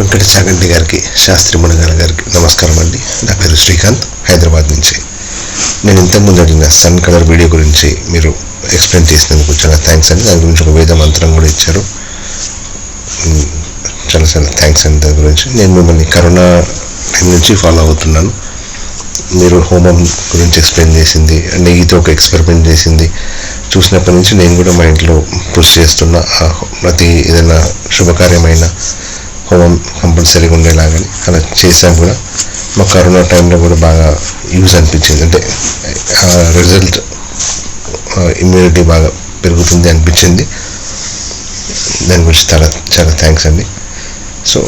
వెంకట చాగంటి గారికి శాస్త్రి మునగాల గారికి నమస్కారం అండి. నా పేరు శ్రీకాంత్ హైదరాబాద్ నుంచి. నేను ఇంతకుముందు అడిగిన సన్ కలర్ వీడియో గురించి మీరు ఎక్స్ప్లెయిన్ చేసినందుకు చాలా థ్యాంక్స్ అండి. దాని గురించి ఒక వేద మంత్రం కూడా ఇచ్చారు. చాలా చాలా థ్యాంక్స్ అండి దాని గురించి. నేను మిమ్మల్ని కరోనా టైం నుంచి ఫాలో అవుతున్నాను. మీరు హోమం గురించి ఎక్స్ప్లెయిన్ చేసింది నెయ్యితో ఒక ఎక్స్పెరిమెంట్ చేసింది. చూసినప్పటి నుంచి నేను కూడా మా ఇంట్లో కృషి చేస్తున్న. ప్రతి ఏదైనా శుభకార్యమైన హోమ్ కంపల్సరీగా ఉండేలాగని అలా చేసాం కూడా. మా కరోనా టైంలో కూడా బాగా యూజ్ అనిపించింది. అంటే రిజల్ట్ ఇమ్యూనిటీ బాగా పెరుగుతుంది అనిపించింది. దాని గురించి చాలా చాలా థ్యాంక్స్ అండి. సో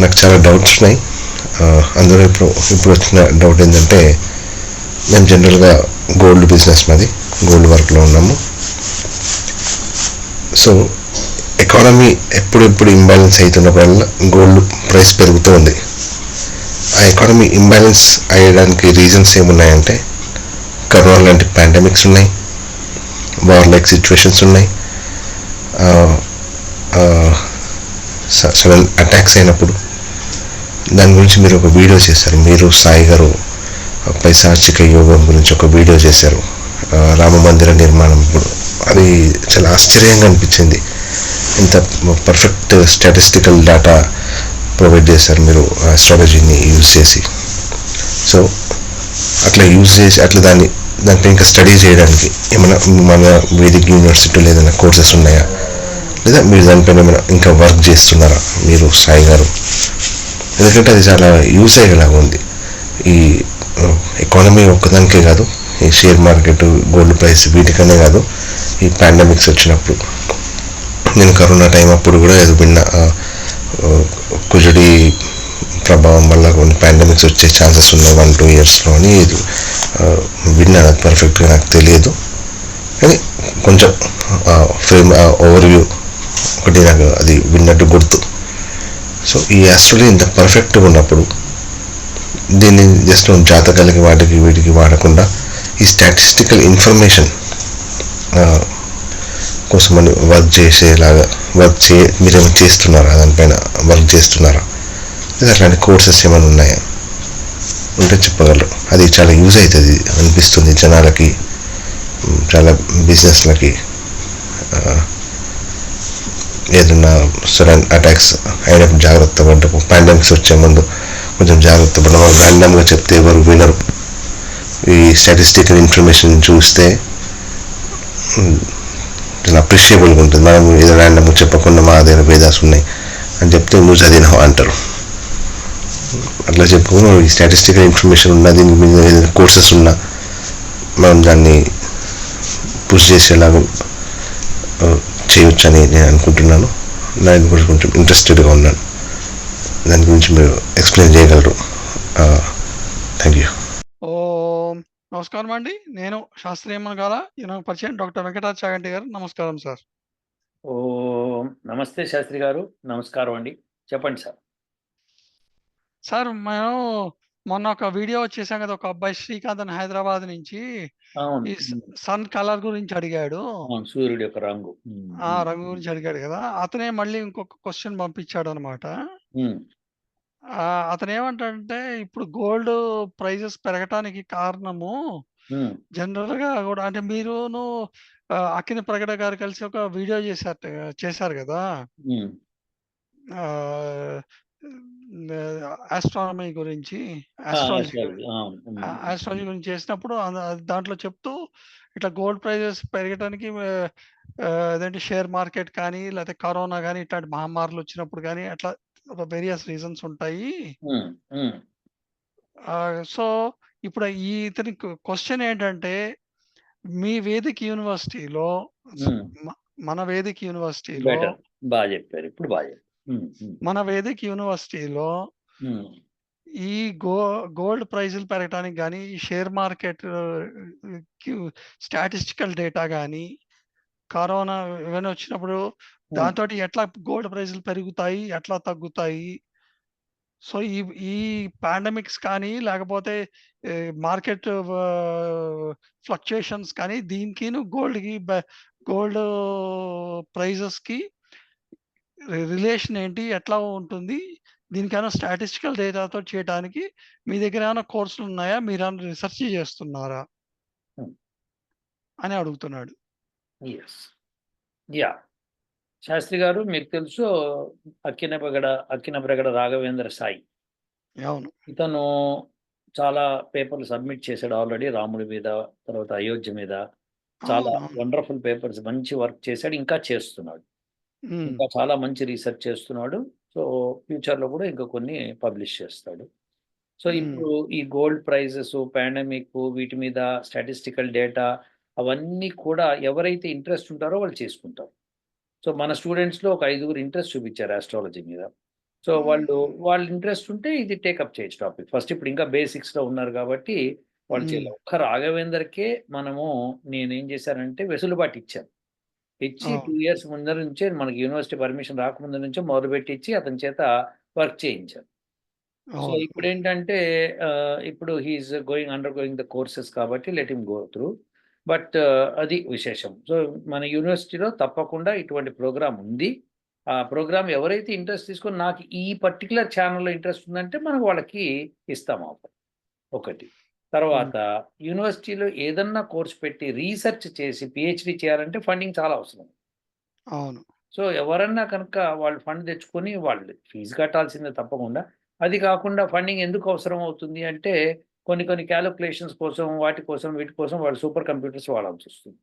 నాకు చాలా డౌట్స్ ఉన్నాయి. అందులో ఇప్పుడు ఇప్పుడు వచ్చిన డౌట్ ఏంటంటే మేము జనరల్గా గోల్డ్ బిజినెస్ మాది. గోల్డ్ వర్క్లో ఉన్నాము. సో ఎకానమీ ఎప్పుడెప్పుడు ఇంబ్యాలెన్స్ అవుతున్నప్పుడల్లా గోల్డ్ ప్రైస్ పెరుగుతూ ఉంది. ఆ ఎకానమీ ఇంబ్యాలెన్స్ అయ్యడానికి రీజన్స్ ఏమున్నాయంటే కరోనా లాంటి పాండమిక్స్ ఉన్నాయి వార్ లైక్ సిచ్యువేషన్స్ ఉన్నాయి సడన్ అటాక్స్ అయినప్పుడు దాని గురించి మీరు ఒక వీడియో చేశారు. మీరు సాయి గారు ఆ పైశాచిక యోగం గురించి ఒక వీడియో చేశారు. రామ మందిర నిర్మాణం. ఇప్పుడు అది చాలా ఆశ్చర్యంగా అనిపించింది. ఇంత పర్ఫెక్ట్ స్టాటిస్టికల్ డేటా ప్రొవైడ్ చేశారు మీరు ఆస్ట్రాలజీని యూజ్ చేసి. సో అట్లా యూజ్ చేసి అట్లా దాన్ని దాంట్లో ఇంకా స్టడీ చేయడానికి ఏమైనా మన వేదిక్ యూనివర్సిటీలో ఏదైనా కోర్సెస్ ఉన్నాయా? లేదా మీరు దానిపైన ఏమైనా ఇంకా వర్క్ చేస్తున్నారా? మీరు సాయి గారు? ఎందుకంటే అది చాలా యూస్ అయ్యేలాగా ఉంది. ఈ ఎకానమీ ఒక్కదానికే కాదు ఈ షేర్ మార్కెట్ గోల్డ్ ప్రైస్ వీటికనే కాదు ఈ పాండమిక్స్ వచ్చినప్పుడు. నేను కరోనా టైం అప్పుడు కూడా ఏదో విన్న కుజుడి ప్రభావం వల్ల కొన్ని పాండమిక్స్ వచ్చే ఛాన్సెస్ ఉన్నాయి వన్ టూ ఇయర్స్లో అని ఇది విన్నాను అది పర్ఫెక్ట్గా నాకు తెలియదు. కానీ కొంచెం ఫ్రేమ్ ఓవర్ వ్యూ ఒకటి నాకు అది విన్నట్టు గుర్తు. సో ఈ ఆస్ట్రాలజీ ఇంత పర్ఫెక్ట్గా ఉన్నప్పుడు దీన్ని జస్ట్ జాతకాలకి వాటికి వీటికి వాడకుండా ఈ స్టాటిస్టికల్ ఇన్ఫర్మేషన్ కోసమని వర్క్ చేసేలాగా వర్క్ చే మీరేమైనా చేస్తున్నారా? దానిపైన వర్క్ చేస్తున్నారా? లేదా అట్లాంటి కోర్సెస్ ఏమైనా ఉన్నాయా? ఉంటే చెప్పగలరు. అది చాలా యూజ్ అవుతుంది అనిపిస్తుంది జనాలకి చాలా బిజినెస్లకి ఏదైనా సడన్ అటాక్స్ అయినప్పుడు జాగ్రత్త పడ్డప్పుడు పాండమిక్స్ వచ్చే ముందు కొంచెం జాగ్రత్త పడడం ర్యాండమ్గా చెప్తే ఎవరు వినరు. ఈ స్టాటిస్టికల్ ఇన్ఫర్మేషన్ చూస్తే చాలా అప్రిషియబుల్గా ఉంటుంది. మనం ఏదో ర్యాండమ్గా చెప్పకుండా మా దగ్గర వేదాస్ ఉన్నాయి అని చెప్తే నువ్వు చదివినావు అంటారు. అట్లా చెప్పుకుని ఈ స్టాటిస్టికల్ ఇన్ఫర్మేషన్ ఉన్న దీని మీద ఏదైనా కోర్సెస్ ఉన్నా మనం దాన్ని పుష్ చేసేలాగా ఆ, చేయొచ్చని నేను అనుకుంటున్నాను. దాని గురించి కొంచెం ఇంట్రెస్టెడ్గా ఉన్నాను. దాని గురించి మీరు ఎక్స్ప్లెయిన్ చేయగలరు థ్యాంక్ యూ ఓం నమస్కారం అండి. నేను శాస్త్రీయ మనగాల ఈయన పరిచయం డాక్టర్ వెంకటాచ చాగంటి గారు. నమస్కారం సార్. ఓ నమస్తే శాస్త్రి గారు. నమస్కారం అండి. చెప్పండి సార్. సార్ మేము మొన్న ఒక వీడియో చేశాం కదా. ఒక అబ్బాయి శ్రీకాంత్ అని హైదరాబాద్ నుంచి ఈ సన్ కలర్ గురించి అడిగాడు. సూర్యుడి యొక్క రంగు. ఆ రంగు గురించి అడిగాడు కదా. అతనే మళ్ళీ ఇంకొక క్వశ్చన్ పంపించాడు అనమాట ఉమ్, అతను ఏమంటాడంటే ఇప్పుడు గోల్డ్ ప్రైజెస్ పెరగటానికి కారణము జనరల్గా కూడా అంటే మీరును ఆ, అక్కిన ప్రగడ గారు కలిసి ఒక వీడియో చేశారు చేశారు కదా? ఆస్ట్రానమీ గురించి ఆ, ఆస్ట్రాలజీ ఆస్ట్రాలజీ గురించి చేసినప్పుడు దాంట్లో చెప్తూ ఇట్లా గోల్డ్ ప్రైజెస్ పెరగడానికి ఆ, ఆ, అదేంటి షేర్ మార్కెట్ కానీ లేకపోతే కరోనా కానీ ఇట్లాంటి మహమ్మారులు వచ్చినప్పుడు కానీ అట్లా వేరియస్ రీజన్స్ ఉంటాయి. సో ఇప్పుడు ఈ ఇతని క్వశ్చన్ ఏంటంటే మీ వేదిక్ యూనివర్సిటీలో మన వేదిక్ యూనివర్సిటీలో. బాగా చెప్పారు. ఇప్పుడు బాగా మన వేదిక్ యూనివర్సిటీలో ఈ గో గోల్డ్ ప్రైజులు పెరగడానికి కానీ ఈ షేర్ మార్కెట్ స్టాటిస్టికల్ డేటా కానీ కరోనా ఇవన్నీ వచ్చినప్పుడు దాంతో ఎట్లా గోల్డ్ ప్రైజులు పెరుగుతాయి ఎట్లా తగ్గుతాయి సో ఈ ఈ పాండమిక్స్ కానీ లేకపోతే మార్కెట్ ఫ్లక్చుయేషన్స్ కానీ దీనికి గోల్డ్కి గోల్డ్ ప్రైజెస్కి రిలేషన్ ఏంటి ఎట్లా ఉంటుంది దీనికైనా స్టాటిస్టికల్ డేటాతో చేయడానికి మీ దగ్గర ఏమైనా కోర్సులు ఉన్నాయా? మీరేమైనా రిసర్చ్ చేస్తున్నారా? అని అడుగుతున్నాడు. యెస్. యాహ్! శాస్త్రి గారు మీకు తెలుసు అక్కినప్రగడ అక్కినప్రగడ రాఘవేంద్ర సాయి. అవును. ఇతను చాలా పేపర్‌లు సబ్మిట్ చేసాడు ఆల్రెడీ రాముడి మీద, తర్వాత అయోధ్య మీద. చాలా. వండర్‌ఫుల్ పేపర్స్ మంచి వర్క్ చేసాడు. ఇంకా చేస్తున్నాడు. ఇంకా చాలా మంచి రీసెర్చ్ చేస్తున్నాడు. సో, ఫ్యూచర్‌లో కూడా ఇంకా కొన్ని పబ్లిష్ చేస్తాడు. సో. ఇప్పుడు ఈ గోల్డ్ ప్రైజెస్, పాండమిక్ వీటి మీద స్టాటిస్టికల్ డేటా అవన్నీ కూడా ఎవరైతే ఇంట్రెస్ట్ ఉంటారో వాళ్ళు చేసుకుంటారు. సో, మన స్టూడెంట్స్‌లో ఒక ఐదుగురు ఇంట్రెస్ట్ చూపించారు ఆస్ట్రాలజీ మీద. సో, వాళ్ళు వాళ్ళ ఇంట్రెస్ట్ ఉంటే ఇది టేకప్ చేయొచ్చు టాపిక్. ఫస్ట్ ఇప్పుడు ఇంకా బేసిక్స్‌లో ఉన్నారు కాబట్టి వాళ్ళు హ్మ్. చేయలే. ఒక్క రాఘవేందర్‌కే మనము నేనేం చేశానంటే వెసులుబాటు ఇచ్చాను. ఇచ్చి అవును. 2 ఇయర్స్ ముందర నుంచే మనకి యూనివర్సిటీ పర్మిషన్ రాకముందు నుంచే మొదలుపెట్టిచ్చి అతని చేత వర్క్ చేయించాను. సో, అవును. ఇప్పుడేంటంటే ఆహ్, ఇప్పుడు he is going under going the courses కాబట్టి let him go through. But అది విశేషం. సో, మన యూనివర్సిటీలో తప్పకుండా ఇటువంటి ప్రోగ్రామ్ ఉంది. ఆ ప్రోగ్రామ్ ఎవరైతే ఇంట్రెస్ట్ తీసుకొని నాకు ఈ పర్టిక్యులర్ ఛానెల్‌లో ఇంట్రెస్ట్ ఉందంటే మనం వాళ్ళకి ఇస్తాం ఆఫర్. ఒకటి. తర్వాత యూనివర్సిటీలో ఏదన్నా కోర్స్ పెట్టి రీసెర్చ్ చేసి పీహెచ్‌డీ చేయాలంటే ఫండింగ్ చాలా అవసరం. అవును. సో, ఎవరన్నా కనుక వాళ్ళు ఫండ్ తెచ్చుకొని వాళ్ళు ఫీజు కట్టాల్సిందే తప్పకుండా. అది కాకుండా ఫండింగ్ ఎందుకు అవసరం అవుతుంది అంటే కొన్ని కొన్ని కాలిక్యులేషన్స్ కోసం, వాటి కోసం, వీటి కోసం వాళ్ళు సూపర్ కంప్యూటర్స్ వాడాల్సొస్తుంది.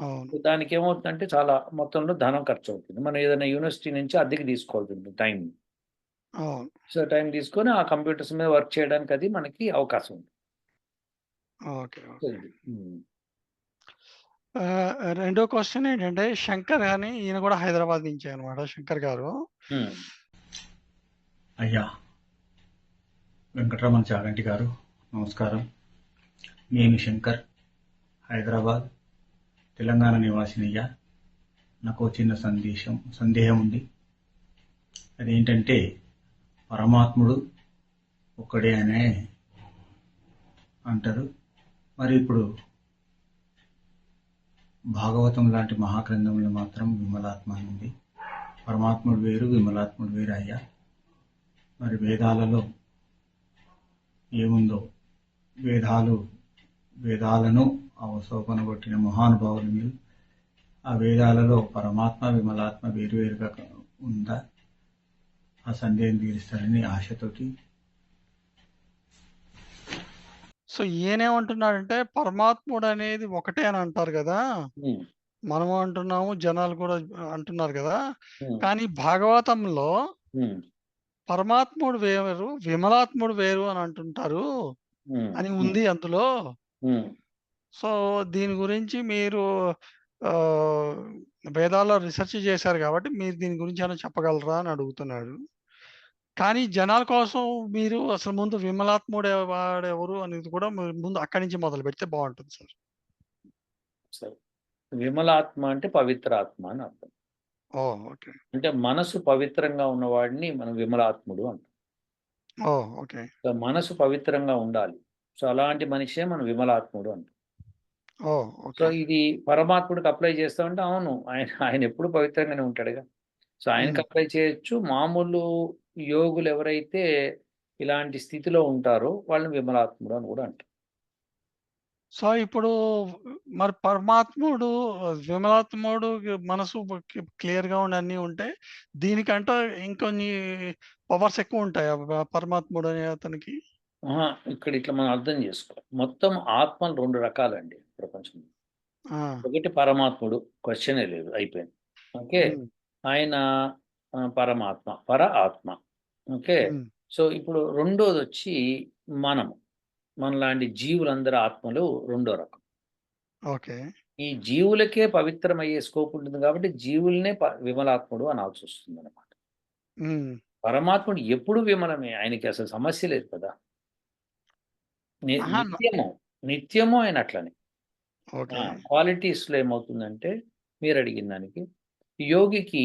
అవును. సో, దానికేమవుతుందంటే చాలా మొత్తంలో ధనం ఖర్చవుతుంది. మనం ఏదైనా యూనివర్సిటీ నుంచి అద్దెకి తీసుకోవాల్సింది టైం. అవును. సో, టైం తీసుకొని ఆ కంప్యూటర్స్ మీద వర్క్ చేయడానికి అది మనకి అవకాశం ఉంది. రెండో క్వెషన్ ఏంటంటే శంకర్ అని ఈయన కూడా హైదరాబాద్ నుంచే అన్నమాట శంకర్ గారు. హ్మ్. అయ్యా వెంకటరమణ చాగంటి గారు నమస్కారం. నేను శంకర్ హైదరాబాద్ తెలంగాణ నివాసినయ్యా. నాకు చిన్న సందేశం సందేహం ఉంది. అదేంటంటే పరమాత్ముడు ఒక్కడే అనే అంటారు. మరి ఇప్పుడు భాగవతం లాంటి మహాగ్రంథంలో మాత్రం విమలాత్మ అని ఉంది. పరమాత్ముడు వేరు విమలాత్ముడు వేరు అయ్యా. మరి వేదాలలో ఏముందో వేదాలు వేదాలను అవసోపన కొట్టిన మహానుభావులు మీరు ఆ వేదాలలో పరమాత్మ విమలాత్మ వేరువేరుగా ఉందా ఆ సందేహం తీరుస్తారని ఆశతోటి సో, ఈయనేమంటున్నాడంటే పరమాత్ముడు అనేది ఒకటే అని అంటారు! హ్మ్. మనము అంటున్నాము. జనాలు కూడా అంటున్నారు! హ్మ్. కానీ భాగవతంలో. పరమాత్ముడు వేరు, విమలాత్ముడు వేరు అని అంటుంటారు. అని. ఉంది అందులో. సో, దీని గురించి మీరు వేదాల్లో రిసర్చ్ చేశారు కాబట్టి మీరు దీని గురించి ఏమైనా చెప్పగలరా అని అడుగుతున్నాడు. కానీ జనాల కోసం మీరు అసలు ముందు విమలాత్ముడు వాడెవరు అనేది కూడా ముందు అక్కడి నుంచి మొదలుపెడితే బావుంటుంది సార్. సరే. విమలాత్మ అంటే పవిత్రాత్మ అని అర్థం. ఓకే. అంటే మనసు పవిత్రంగా ఉన్నవాడిని మనం విమలాత్ముడు అంటాం. ఓహ్! ఓకే. సో, మనసు పవిత్రంగా ఉండాలి. సో, అలాంటి మనిషే మనం విమలాత్ముడు అంటాం. ఓహ్! So, okay. ఇది పరమాత్ముడికి అప్లై చేస్తామంటే అవును. ఆయన ఆయన ఎప్పుడు పవిత్రంగానే ఉంటాడుగా. సో, ఆయనకి హ్మ్. అప్లై చేయొచ్చు. మామూలు యోగులు ఎవరైతే ఇలాంటి స్థితిలో ఉంటారో వాళ్ళని విమలాత్ముడు అని కూడా అంటాం. సో, ఇప్పుడు మరి పరమాత్ముడు విమలాత్ముడు మనసు క్లియర్‌గా ఉండి అన్నీ ఉంటే దీనికంటే ఇంకొన్ని పవర్స్ ఎక్కువ ఉంటాయా పరమాత్ముడు అనే అతనికి? ఇక్కడ ఇట్లా మనం అర్థం చేసుకోవాలి. మొత్తం ఆత్మలు 2 రకాలండి ప్రపంచంలో. ఒకటి పరమాత్ముడు క్వెషనే లేదు అయిపోయింది. ఓకే. ఆయన పరమాత్మ, పర ఆత్మ. ఓకే. సో, ఇప్పుడు రెండోదొచ్చి మనము. మనలాంటి జీవులందరి ఆత్మలు రెండో రకం. ఓకే. ఈ జీవులకే పవిత్రమయ్యే స్కోప్ ఉంటుంది కాబట్టి జీవులనే ప విమలాత్ముడు అనాల్సొస్తుందనమాట. హ్మ్. పరమాత్ముడు ఎప్పుడు విమలమే. ఆయనకి అసలు సమస్య లేదు కదా! నిత్యము, నిత్యము ఆయన అట్లనే. ఆ! ఓకే. క్వాలిటీస్‌లో ఏమవుతుందంటే మీరడిగిన దానికి యోగికి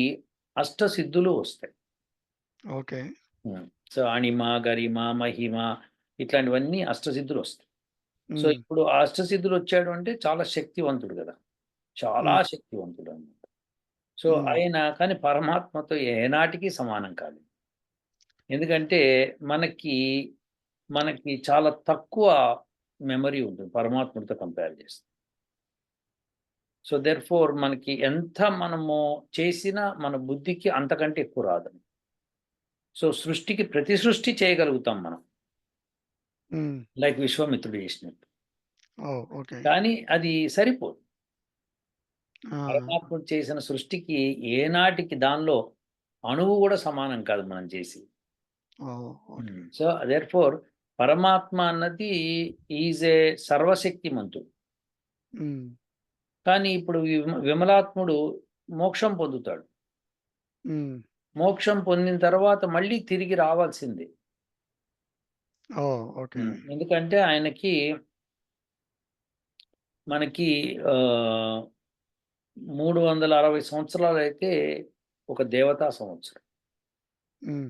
అష్టసిద్ధులు వస్తాయి. ఓకే. సో, అణిమ, గరిమ, మహిమ ఇట్లాంటివన్నీ అష్టసిద్ధులొస్తాయి. సో, హ్మ్. ఇప్పుడు ఆ అష్టసిద్ధులొచ్చాడు అంటే చాలా శక్తివంతుడు గదా! చాలా హ్మ్. శక్తివంతుడనమాట. సో. ఆయన కానీ పరమాత్మతో ఏనాటికి సమానం కాలేదు. ఎందుకంటే మనకి మనకి చాలా తక్కువ మెమరీ ఉంటుంది పరమాత్ముడితో కంపేర్ చేస్తే సో దెర్ ఫోర్ మనకి ఎంత మనము చేసినా మన బుద్ధికి అంతకంటే ఎక్కువ రాదు సో సృష్టికి ప్రతి సృష్టి చేయగలుగుతాం మనం ఉమ్, లైక్ విశ్వామిత్రుడు చేసినట్టు. Oh okay. కానీ అది సరిపోదు. ఆ, పరమాత్ముడు చేసిన సృష్టికి ఏనాటికి దానిలో అణువు కూడా సమానం కాదు మనం చేసి. Oh okay. So therefore పరమాత్మ అన్నది ఈజ్ ఏ సర్వశక్తిమంతుడు. ఉమ్, కానీ ఇప్పుడు విమ- విమలాత్ముడు మోక్షం పొందుతాడు. ఉమ్, మోక్షం పొందిన తర్వాత మళ్ళీ తిరిగి రావాల్సిందే. Oh okay. ఎందుకంటే ఆయనకి మనకి ఆ, మూడు వందల అరవై సంవత్సరాలు అయితే ఒక దేవతా సంవత్సరం. ఉమ్,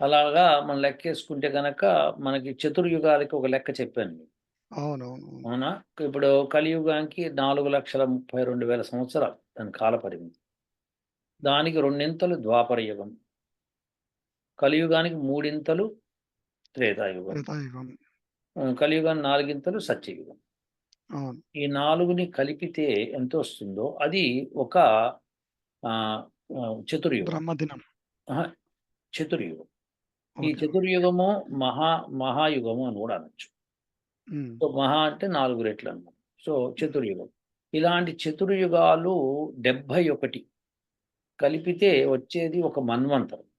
అలాగా మనం లెక్కేసుకుంటే గనక మనకి చతుర్యుగాలకి ఒక లెక్క చెప్పాను మీకు. అవునవును అవునా? ఇప్పుడు కలియుగానికి నాలుగు లక్షల ముప్పై రెండు వేల సంవత్సరాలు దాని కాల పరిమితి దానికి రెండింతలు ద్వాపర యుగం. కలియుగానికి మూడింతలు త్రేతాయుగం. కలియుగానికి నాలుగింతలు సత్యయుగం. ఈ నాలుగుని కలిపితే ఎంత వస్తుందో అది ఒక చతుర్యుగం. బ్రహ్మదినం. చతుర్యుగం. ఈ చతుర్యుగము మహా మహాయుగము అని కూడా అనొచ్చు. సో మహా అంటే నాలుగు రెట్లు అన్నమాట. సో చతుర్యుగం. ఇలాంటి చతుర్యుగాలు డెబ్భై ఒకటి కలిపితే వచ్చేది ఒక మన్వంతరం.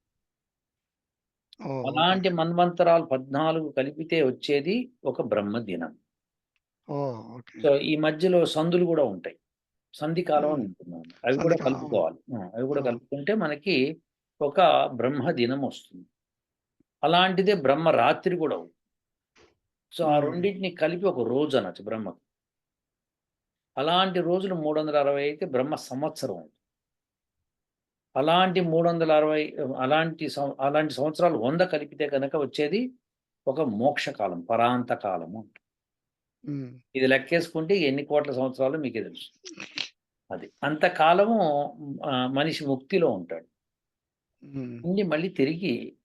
అలాంటి మన్వంతరాలు పద్నాలుగు కలిపితే వచ్చేది ఒక బ్రహ్మదినం ఓ ఓకే. సో ఈ మధ్యలో సందులు కూడా ఉంటాయి. సంధి కాలం అని అంటున్నాను. అవి కూడా కలుపుకోవాలి. అవి కూడా. కలుపుకుంటే మనకి ఒక బ్రహ్మ దినం వస్తుంది. అలాంటిదే బ్రహ్మ రాత్రి కూడా ఉంది. సో ఆ. రెండింటిని కలిపి ఒక రోజు అనొచ్చు బ్రహ్మ అలాంటి రోజులు మూడు వందల అరవై అయితే బ్రహ్మ సంవత్సరం ఉంది అలాంటి మూడు వందల అరవై అలాంటి అలాంటి సంవత్సరాలు వంద కలిపితే కనుక వచ్చేది ఒక మోక్షకాలం పరాంత కాలము ఇది లెక్కేసుకుంటే ఎన్ని కోట్ల సంవత్సరాలు మీకే తెలుసు. అది. అంతకాలము మనిషి ముక్తిలో ఉంటాడు. ఉండి మళ్ళీ తిరిగి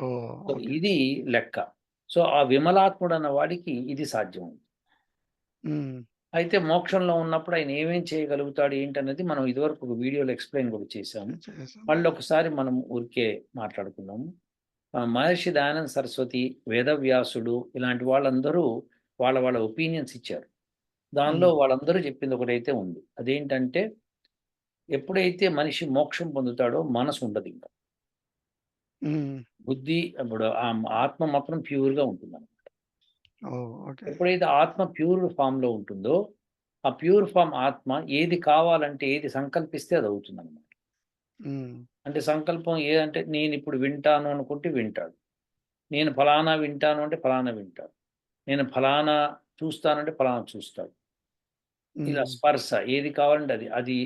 సో ఓకే. ఇది లెక్క. సో ఆ విమలాత్ముడు అన్న వాడికి ఇది సాధ్యం అయితే మోక్షంలో ఉన్నప్పుడు ఆయన ఏమేం చేయగలుగుతాడు ఏంటనేది మనం ఇదివరకు ఒక వీడియోలో ఎక్స్ప్లెయిన్ కూడా చేశాము. మళ్ళీ ఒకసారి మనం ఊరికే మాట్లాడుకుందాము. ఆ, మహర్షి దయానంద సరస్వతి వేదవ్యాసుడు ఇలాంటి వాళ్ళందరూ వాళ్ళ వాళ్ళ ఒపీనియన్స్ ఇచ్చారు. దానిలో. వాళ్ళందరూ చెప్పింది ఒకటైతే ఉంది. అదేంటంటే ఎప్పుడైతే మనిషి మోక్షం పొందుతాడో మనసు ఉండదు ఇంకా. బుద్ధి ఇప్పుడు ఆ ఆత్మ మాత్రం ప్యూర్గా ఉంటుంది ఎప్పుడైతే ఆత్మ ప్యూర్ ఫామ్లో ఉంటుందో ఆ ప్యూర్ ఫామ్ ఆత్మ ఏది కావాలంటే ఏది సంకల్పిస్తే అది అవుతుంది అనమాట అంటే సంకల్పం ఏదంటే నేను ఇప్పుడు వింటాను అనుకుంటే వింటాడు. నేను ఫలానా వింటాను అంటే ఫలానా వింటాడు. నేను ఫలానా చూస్తానంటే ఫలానా చూస్తాడు. ఇలా స్పర్శ ఏది కావాలంటే అది. అది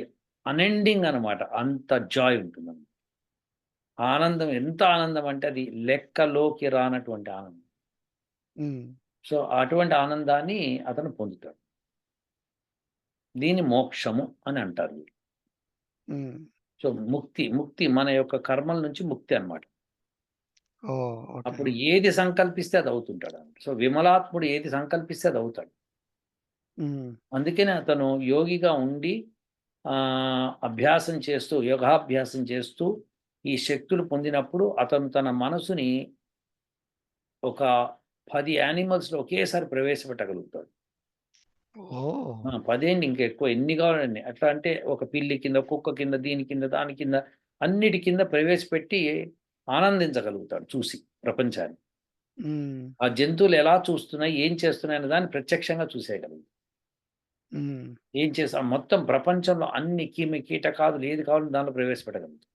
అనెండింగ్ అనమాట అంత జాయ్ ఉంటుంది ఆనందం ఎంత ఆనందం అంటే అది లెక్కలోకి రానటువంటి ఆనందం. సో అటువంటి ఆనందాన్ని అతను పొందుతాడు. దీని మోక్షము అని అంటారు వీళ్ళు. సో ముక్తి ముక్తి మన యొక్క కర్మల నుంచి ముక్తి ఓకే. అప్పుడు ఏది సంకల్పిస్తే అది అవుతుంటాడు. సో విమలాత్ముడు ఏది సంకల్పిస్తే అది అవుతాడు. అందుకనే అతను యోగిగా ఉండి ఆ, అభ్యాసం చేస్తూ యోగాభ్యాసం చేస్తూ ఈ శక్తులు పొందినప్పుడు అతను తన మనసుని ఒక పది యానిమల్స్లో ఒకేసారి ప్రవేశపెట్టగలుగుతాడు. పదేంటి ఇంకా ఎక్కువ ఎన్ని కావాలండి? అట్లా అంటే ఒక పిల్లి కింద కుక్క కింద దీని కింద దాని కింద అన్నిటి కింద ప్రవేశపెట్టి ఆనందించగలుగుతాడు చూసి ప్రపంచాన్ని. ఆ జంతువులు ఎలా చూస్తున్నాయి ఏం చేస్తున్నాయి అనే దాన్ని ప్రత్యక్షంగా చూసేయగలుగుతాడు. ఏం చేస్తా మొత్తం ప్రపంచంలో అన్ని కీమి కీటకాదులు ఏది కావాలో దానిలో ప్రవేశపెట్టగలుగుతాడు.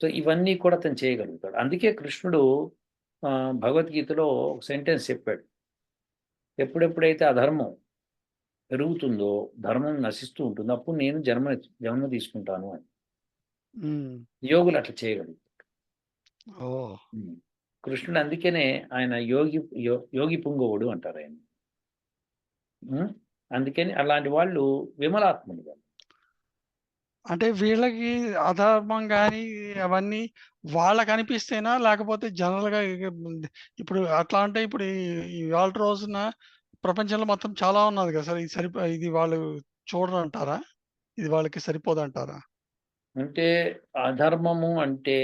సో ఇవన్నీ కూడా అతను చేయగలుగుతాడు. అందుకే కృష్ణుడు భగవద్గీతలో ఒక సెంటెన్స్ చెప్పాడు. ఎప్పుడెప్పుడైతే అధర్మం పెరుగుతుందో ధర్మం నశిస్తూ ఉంటుందో అప్పుడు నేను జన్మ జన్మ తీసుకుంటాను అని. యోగులు అట్లా ఉమ్. కృష్ణుడు అందుకనే ఆయన యోగి యోగి పుంగవుడు అంటారు ఆయన. అందుకని అలాంటి వాళ్ళు విమలాత్ములు వాళ్ళు అంటే వీళ్ళకి అధర్మం గాని అవన్నీ వాళ్ళకి అనిపిస్తేనా? లేకపోతే జనరల్‌గా ఇగ ఇప్పుడు అట్లా అంటే ఇప్పుడు ఈ ఇవాల్టి రోజున ప్రపంచంలో మొత్తం చాలా ఉన్నది కదా సార్! ఇది సరిపో ఇది వాళ్ళు చూడరంటారా? ఇది వాళ్ళకి సరిపోదంటారా? అంటే అధర్మము అంటే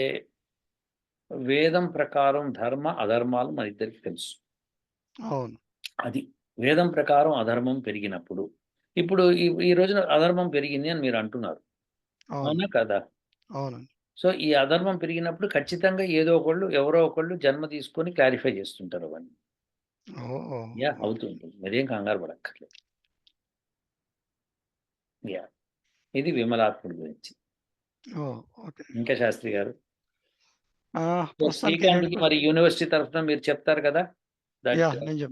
వేదం ప్రకారం ధర్మ, అధర్మాలు మనిద్దరికీ తెలుసు. అవును. అది. వేదం ప్రకారం అధర్మం పెరిగినప్పుడు, ఇప్పుడు ఈ ఈ రోజున అధర్మం పెరిగింది అని మీరు అంటున్నారు. అవును. కాదా? అవునండి. సో, ఈ అధర్మం పెరిగినప్పుడు ఖచ్చితంగా ఏదో ఒకళ్ళు, ఎవరో ఒకళ్ళు జన్మ తీసుకొని క్లారిఫై చేస్తుంటారు అవన్నీ. ఓహ్! యాహ్! ఓకే. అవుతూ ఉంటుంది. మీరేం కంగారు పడక్కర్లేదు. యాహ్! ఇది విమలాత్ముడి గురించి. ఇంకా శాస్త్రి గారు? ఆ! సో, ప్రస్తుతానికి ఈ 2 శ్రీకాంత్‌కి మరి యూనివర్సిటీ తరఫున మీరు చెప్తారు కదా!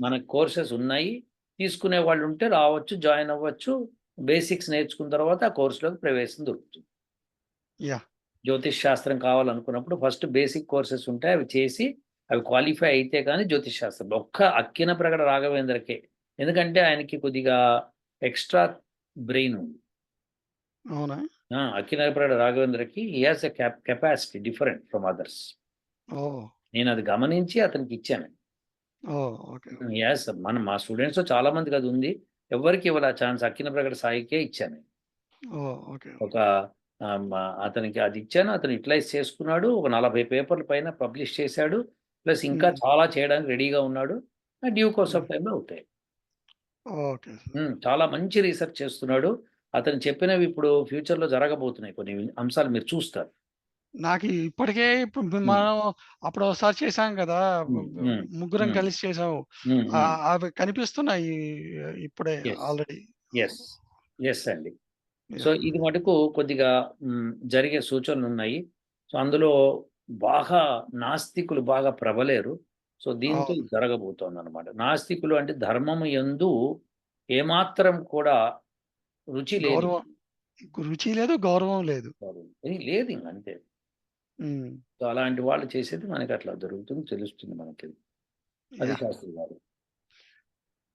మనకు కోర్సెస్ ఉన్నాయి. తీసుకునే వాళ్ళు ఉంటే రావచ్చు, జాయిన్ అవ్వచ్చు. బేసిక్స్ నేర్చుకున్న తర్వాత ఆ కోర్స్‌లోకి ప్రవేశం దొరుకుతుంది. జ్యోతిష్ శాస్త్రం కావాలనుకున్నప్పుడు ఫస్ట్ బేసిక్ కోర్సెస్ ఉంటాయి. అవి చేసి అవి క్వాలిఫై అయితే కానీ జ్యోతిష్ శాస్త్రం. ఒక్క అక్కిన ప్రగడ రాఘవేంద్రకే. ఎందుకంటే ఆయనకి కొద్దిగా ఎక్స్‌ట్రా బ్రెయిన్ ఉంది. అవునా? Akkina Pragada రాఘవేంద్రకి he has a cap capacity different from others. Oh! నేనది గమనించి అతనికి ఇచ్చాను. యెస్. మన మా స్టూడెంట్స్‌లో చాలా మందికి అది ఉంది. ఎవ్వరికీ ఇవ్వలే ఆ ఛాన్స్. అక్కిన ప్రగడ సాయికే ఇచ్చాను. ఒక అతనికి అది ఇచ్చాను. అతను యుటిలైజ్ చేసుకున్నాడు. ఒక 40 పేపర్ల పైన పబ్లిష్ చేశాడు. ప్లస్ ఇంకా. చాలా చేయడానికి రెడీగా ఉన్నాడు. Due course of. టైమ్‌లో అవుతాయి. చాలా మంచి రిసర్చ్ చేస్తున్నాడు. అతను చెప్పినవి ఇప్పుడు ఫ్యూచర్‌లో జరగబోతున్నాయి కొన్ని అంశాలు మీరు చూస్తారు. నాకు ఇప్పటికే ఇప్పుడు. మనం అప్పుడు ఒకసారి చేశాం కదా! ముగ్గురం. కలిసి చేసాము. అవి కనిపిస్తున్నాయి ఇప్పుడే. ఆల్రెడీ. యెస్. యెస్ అండి. సో! ఇది మటుకు కొద్దిగా జరిగే సూచనలున్నాయి. సో, అందులో బాగా నాస్తికులు బాగా ప్రబలేరు. సో, దీంతో అవును. ఇది జరగబోతోందనమాట. నాస్తికులు అంటే ధర్మము యందు ఏమాత్రం కూడా రుచి లేదు. రుచి లేదు, గౌరవం లేదు. లేదు ఇంక అంతే. సో, అలాంటి వాళ్ళు చేసేది మనకి అట్లా జరుగుతుంది. తెలుస్తుంది మనకి. అది! శాస్త్రి గారు.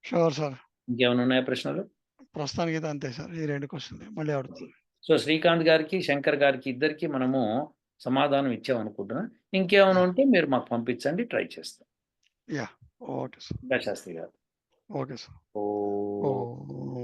Sure sir. ఇంకేమైనా ఉన్నాయా ప్రశ్నలు? ప్రస్తుతానికైతే అంతే సార్. ఈ 2 క్వెషన్‌లే. మళ్ళీ అడుగుతాను. సో, శ్రీకాంత్ గారికి, శంకర్ గారికి ఇద్దరికీ మనము సమాధానం ఇచ్చామనుకుంటున్నా. ఇంకేమైనా! ఉంటే మీరు మాకు పంపించండి. ట్రై చేస్తాం. Yeah! Okay sir. Shastri garu. Okay sir. Oh!